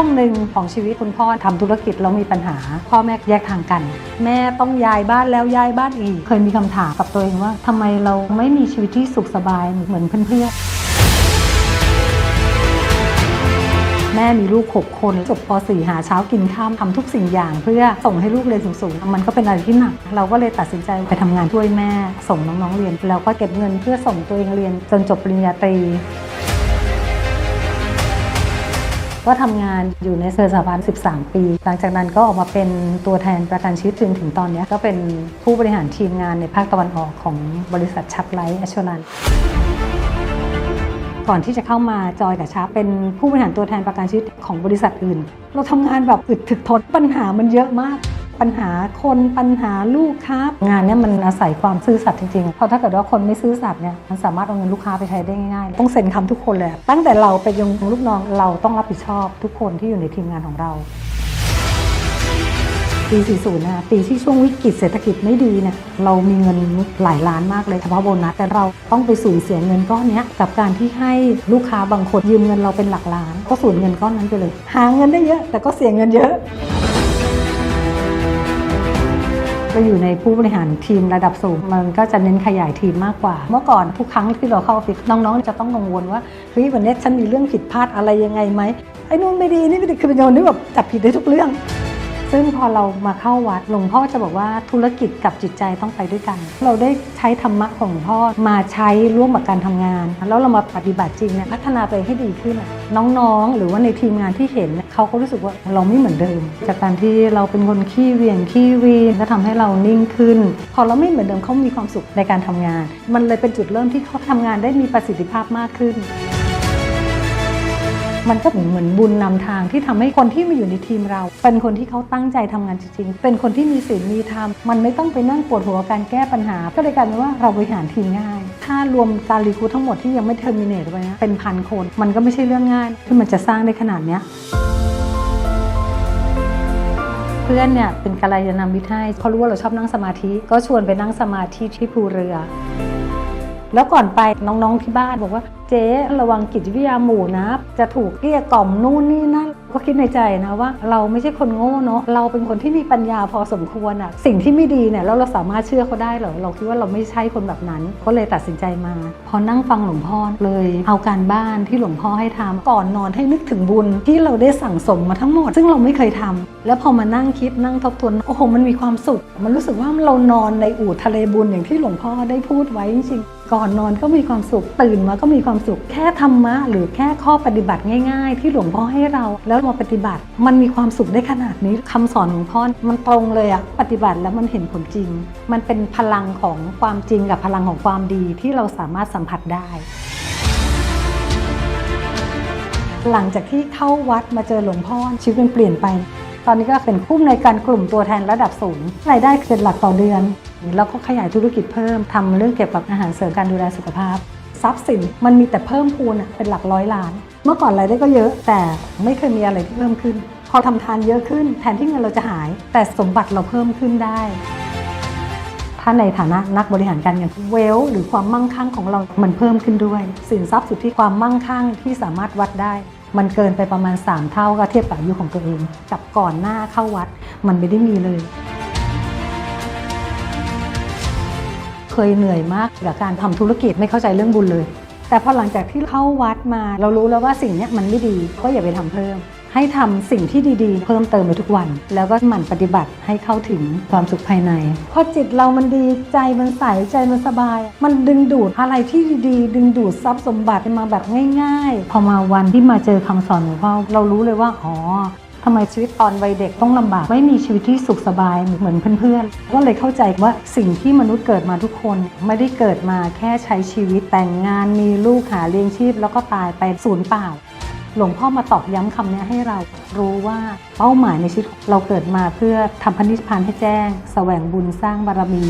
ช่วงหนึ่งของชีวิตคุณพ่อทำธุรกิจแล้วมีปัญหา พ่อแม่แยกทางกัน แม่ต้องย้ายบ้านแล้วย้ายบ้านอีก เคยมีคำถามกับตัวเองว่าทำไมเราไม่มีชีวิตที่สุขสบายเหมือนเพื่อนแม่มีลูก 6 คนจบป .4 หาเช้ากินข้ามทำทุกสิ่งอย่าง เพื่อส่งให้ลูกเรียนสูงๆ มันก็เป็นอะไรที่หนัก เราก็เลยตัดสินใจไปทำงานช่วยแม่ ส่งน้องๆเรียน แล้วก็เก็บเงินเพื่อส่งตัวเองเรียนจนจบปริญญาตรี ก็ทำงานอยู่ในเซอร์สาบัน13 ปี หลังจากนั้นก็ออกมาเป็นตัวแทนประกันชีวิตจนถึงตอนนี้ก็เป็นผู้บริหารทีมงานในภาคตะวันออกของบริษัทชับไลท์แอชวรันก่อนที่จะเข้ามาจอยกับชาเป็นผู้บริหารตัวแทนประกันชีวิตของบริษัทอื่น เราทำงานแบบอึดถึกทนปัญหามันเยอะมาก ปัญหาคนปัญหาลูกค้างานเนี้ยมันอาศัยความซื่อสัตย์จริงๆเพราะถ้าเกิดว่าคนไม่ซื่อสัตย์เนี่ยมันสามารถเอาเงินลูกค้าไปใช้ได้ง่ายๆต้องเซ็นคำทุกคนเลยตั้งแต่เราไปยังลูกน้องเราต้องรับผิดชอบทุกคนที่อยู่ในทีมงานของเราปี 40 นะปีที่ช่วงวิกฤตเศรษฐกิจไม่ดีเนี่ยเรามีเงินหลายล้านมากเลยเฉพาะโบนัสแต่เราต้องไปสูญเสียเงินก้อนเนี้ยกับการที่ให้ลูกค้าบางคนยืมเงินเราเป็นหลักล้าน ก็สูญเงินก้อนนั้นไปเลย หาเงินได้เยอะ แต่ก็เสียเงินเยอะ ก็อยู่ในผู้บริหารทีมระดับสูง มันก็จะเน้นขยายทีมมากกว่า เมื่อก่อนทุกครั้งที่เราเข้าออฟฟิศน้องๆ จะต้องกังวลว่าเฮ้ยวันนี้ฉันมีเรื่องผิดพลาดอะไรยังไงไหมไอ้นู่นไม่ดีนี่ไม่ดีคือเป็นคนที่แบบจับผิดได้ทุกเรื่อง ซึ่งพอเรามาเข้าวัดหลวงพ่อจะบอกว่าธุรกิจกับจิตใจต้องไปด้วยกัน เราได้ใช้ธรรมะของหลวงพ่อมาใช้ร่วมกับการทำงาน แล้วเรามาปฏิบัติจริงเนี่ยพัฒนาไปให้ดีขึ้น น้องๆ หรือว่าในทีมงานที่เห็นเนี่ยเขาก็รู้สึกว่าเราไม่เหมือนเดิม จากการที่เราเป็นคนขี้เวียงขี้วีนก็ทำให้เรานิ่งขึ้น พอเราไม่เหมือนเดิมเขามีความสุขในการทำงาน มันเลยเป็นจุดเริ่มที่เขาทำงานได้มีประสิทธิภาพมากขึ้น มันก็เหมือนบุญนำทางที่ทำให้คนที่มาอยู่ในทีมเรา เป็นคนที่เขาตั้งใจทำงานจริงๆ เป็นคนที่มีศีลมีธรรม มันไม่ต้องไปนั่งปวดหัวการแก้ปัญหา ก็เลยกลายเป็นว่าเราบริหารทีมง่าย ถ้ารวมการรีคูดทั้งหมดที่ยังไม่เทอร์มินเนตไว้นะ เป็นพันคน มันก็ไม่ใช่เรื่องง่ายที่มันจะสร้างได้ขนาดเนี้ยเพื่อนเนี่ยเป็นกัลยาณมิตรให้เขารู้ว่าเราชอบนั่งสมาธิ ก็ชวนไปนั่งสมาธิที่ภูเรือ แล้วก่อนไปน้องๆที่บ้านบอกว่า เจ๊ระวังกิจวิทยาหมู่นะ จะถูกเกลี้ยกล่อมนู่นนี่นั่นก็คิดในใจนะว่า เราไม่ใช่คนโง่เนาะเราเป็นคนที่มีปัญญาพอสมควรอะสิ่งที่ไม่ดีเนี่ยแล้วเราสามารถเชื่อเขาได้เหรอเราคิดว่าเราไม่ใช่คนแบบนั้นก็เลยตัดสินใจมา พอนั่งฟังหลวงพ่อเลย เอาการบ้านที่หลวงพ่อให้ทำก่อนนอนให้นึกถึงบุญที่เราได้สั่งสมมาทั้งหมด ซึ่งเราไม่เคยทำแล้วพอมานั่งคิดนั่งทบทวนโอ้โหมันมีความสุข มันรู้สึกว่าเรานอนในอู่ทะเลบุญอย่างที่หลวงพ่อได้พูดไว้จริงๆก่อนนอนก็มีความสุขตื่นมาก็มีความสุข แค่ธรรมะ หรือแค่ข้อปฏิบัติง่าย ๆ ที่หลวงพ่อให้เรา แล้วมาปฏิบัติ มันมีความสุขได้ขนาดนี้คำสอนหลวงพ่อมันตรงเลยอะปฏิบัติแล้วมันเห็นผลจริง มันเป็นพลังของความจริงกับพลังของความดีที่เราสามารถสัมผัสได้หลังจากที่เข้าวัดมาเจอหลวงพ่อชีวิตมันเปลี่ยนไป ตอนนี้ก็เป็นผู้อำนวยการกลุ่มตัวแทนระดับสูงรายได้เป็นหลักต่อเดือน แล้วก็ขยายธุรกิจเพิ่มทำเรื่องเกี่ยวกับอาหารเสริมการดูแลสุขภาพ ทรัพย์สินมันมีแต่เพิ่มพูนเป็นหลักร้อยล้าน เมื่อก่อนรายได้ก็เยอะแต่ไม่เคยมีอะไรที่เพิ่มขึ้น พอทำทานเยอะขึ้น แทนที่เงินเราจะหาย แต่สมบัติเราเพิ่มขึ้นได้ ถ้าในฐานะนักบริหารการเงินเวลหรือความมั่งคั่งของเรา มันเพิ่มขึ้นด้วย สินทรัพย์สุทธิความมั่งคั่งที่สามารถวัดได้ มันเกินไปประมาณ 3 เท่าก็เทียบกับอายุของตัวเอง กับก่อนหน้าเข้าวัด มันไม่ได้มีเลย เคยเหนื่อยมากกับการทำธุรกิจไม่เข้าใจเรื่องบุญเลย แต่พอหลังจากที่เข้าวัดมา เรารู้แล้วว่าสิ่งนี้มันไม่ดีก็อย่าไปทำเพิ่ม ให้ทำสิ่งที่ดีๆ เพิ่มเติมไปทุกวัน แล้วก็หมั่นปฏิบัติให้เข้าถึงความสุขภายใน พอจิตเรามันดีใจมันใสใจมันสบาย มันดึงดูดอะไรที่ดีๆ ดึงดูดทรัพย์สมบัติมาแบบง่าย ๆ พอมาวันที่มาเจอคำสอนของพ่อเรารู้เลยว่าอ๋อ ทำไมชีวิตตอนวัยเด็กต้องลำบาก ไม่มีชีวิตที่สุขสบายเหมือนเพื่อนๆ ก็เลยเข้าใจว่าสิ่งที่มนุษย์เกิดมาทุกคน ไม่ได้เกิดมาแค่ใช้ชีวิตแต่งงานมีลูกหาเลี้ยงชีพ แล้วก็ตายไปศูนย์เปล่า หลวงพ่อมาตอกย้ำคำนี้ให้เรารู้ว่าเป้าหมายในชีวิตเราเกิดมาเพื่อทำพันธิพพานให้แจ้ง แสวงบุญสร้างบารมี